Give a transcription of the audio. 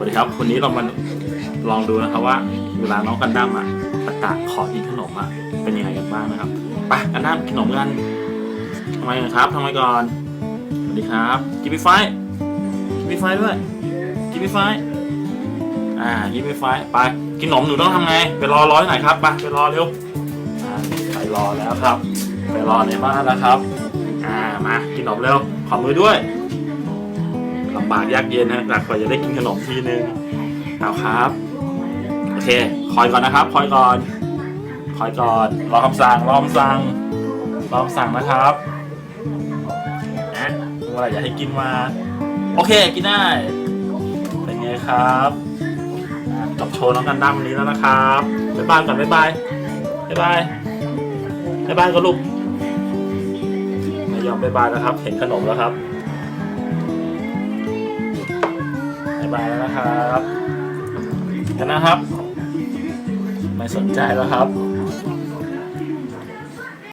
วัสดีครับ วันนี้เรามาลองดูนะครับว่า เวลาน้องกันดั้มอะประกาศขอกินขนมอะเป็นยังไงกันบ้างนะครับไปกันดั้มกินขนมกันทำไมกันครับทำไมก่อนสวัสดีครับกินไฟกินไฟด้วยกินไฟอ่ากินไฟไปกินขนมหนูต้องทำไงไปรอร้อที่ไหนครับไปไปรอเร็วไปรอแล้วครับ ไปรอในบ้านแล้วครับ อ่ามากินขนมเร็วขอมือด้วย ลำบากยากเย็นนะกว่าจะได้กินขนมทีนึงเอาครับ โอเค คอยก่อนนะครับ คอยก่อน คอยก่อน รอคำสั่ง รอคำสั่ง รอคำสั่งนะครับนะเมื่อไหร่อยากให้กินมา โอเค กินได้ เป็นไงครับจบโชว์น้องกันดั้มวันนี้แล้วนะครับบ๊ายบายก่อนบ๊ายบายบ๊ายบายบ๊ายบายก็ลูกไม่ยอมบ๊ายบายแล้วครับ เห็นขนมแล้วครับ บายแล้วนะครับนะครับ ไม่สนใจแล้วครับ